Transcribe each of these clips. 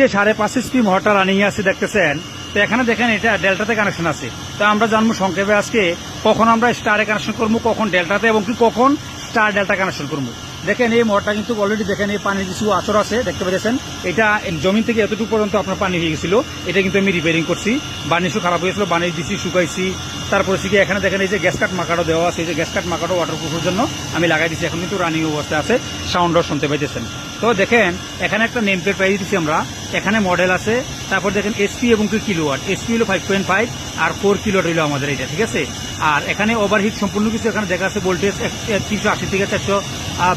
যে সাড়ে পাঁচ এসপি মোটর রানিং আছে, দেখতেছেন? তো এখানে দেখেন, এটা ডেল্টাতে কানেকশন আছে। তো আমরা জানব সংক্ষেপে আজকে কখন আমরা স্টারে কানেকশন করব, কখন ডেল্টাতে এবং কি কখন স্টার ডেল্টা কানেকশন করব। দেখেন, এই মোটরটা কিন্তু অলরেডি দেখেন, এই পানির কিছু আচর আছে, দেখতে পেরেছেন? এটা জমিন থেকে এতটুকু পর্যন্ত আপনার পানি হয়ে গেছিল। এটা কিন্তু আমি রিপেয়ারিং করছি। বার্নিশও খারাপ হয়েছিল বার্নিশ দিছি, শুকাইছি তারপরে শিখে এখানে দেখেন এই যে গ্যাস কাট মাকারও দেওয়া আছে, এই যে গ্যাস কাট মাকারও ওয়াটারপ্রুফের জন্য আমি লাগাই দিচ্ছি এখন কিন্তু রানিং অবস্থায় আছে সাউন্ডও শুনতে পাইতেছেন। তো দেখেন, এখানে একটা নেম প্লেট পাই দিচ্ছি আমরা, এখানে মডেল আছে, তারপর দেখেন এসপি এবং কি কিলোওয়াট এসপি হলো ফাইভ পয়েন্ট ফাইভ আর ফোর কিলোয়াট হলো আমাদের এটা ঠিক আছে? আর এখানে ওভারহিট সম্পূর্ণ কিছু এখানে দেখা আছে ভোল্টেজ তিনশো আশি থেকে চারশো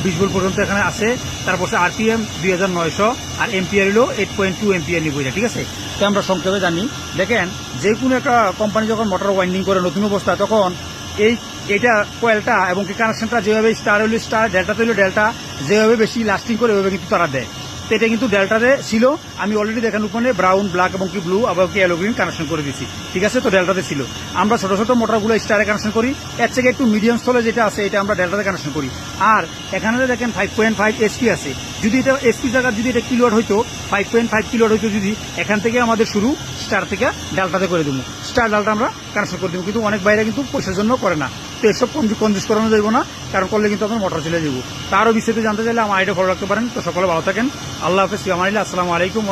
বিশ ভোল্ট পর্যন্ত এখানে আছে, তারপর আরপিএম দুই হাজার নয়শো আর এমপিআর হলো এইট পয়েন্ট টু এমপিআর নিব ঠিক আছে? তো আমরা সংক্ষেপে জানি, দেখেন যে কোনো একটা কোম্পানি যখন মোটর ওয়াইন্ডিং করে নতুন অবস্থা, তখন এই এটা কয়েলটা এবং কি কানেকশনটা যেভাবে স্টার হইল স্টার ডেল্টা হইল ডেল্টা যেভাবে বেশি লাস্টিং করে, ওইভাবে কিন্তু তারা দেয়। তো এটা কিন্তু ডেল্টাতে ছিল। আমি অলরেডি দেখেন উপরে ব্রাউন ব্ল্যাক এবং কি ব্লু এবং কি yellow গ্রিন কানেকশন করে দিচ্ছি ঠিক আছে? তো ডেল্টাতে ছিল। আমরা ছোট ছোট মোটরগুলো স্টারে কানেকশন করি। এর থেকে একটু মিডিয়াম স্থলে যেটা আছে, এটা আমরা ডেল্টাতে কানেকশন করি। আর এখানে দেখেন ফাইভ পয়েন্ট ফাইভ এসপি আছে। যদি এটা এসপি জায়গার যদি এটা কিলোয়াট হইতো ফাইভ পয়েন্ট ফাইভ কিলোয়াট হইতো যদি, এখান থেকে আমাদের শুরু স্টার থেকে ডেল্টাতে করে দেবো। স্টার ডালটা আমরা ক্যান্সেল করে দেবো। কিন্তু অনেক বাইরে কিন্তু পয়সার জন্য করে না। তো এসব কনজুস করানো যাইব না, কারণ করলে কিন্তু আপনার মোটর চলে যাব। তারও বিষয়ে জানতে চাইলে আমার আইডিয়া ফলো রাখতে পারেন। তো সকলে ভালো থাকেন। আল্লাহ হাফিজ। আমার আসসালামু আলাইকুম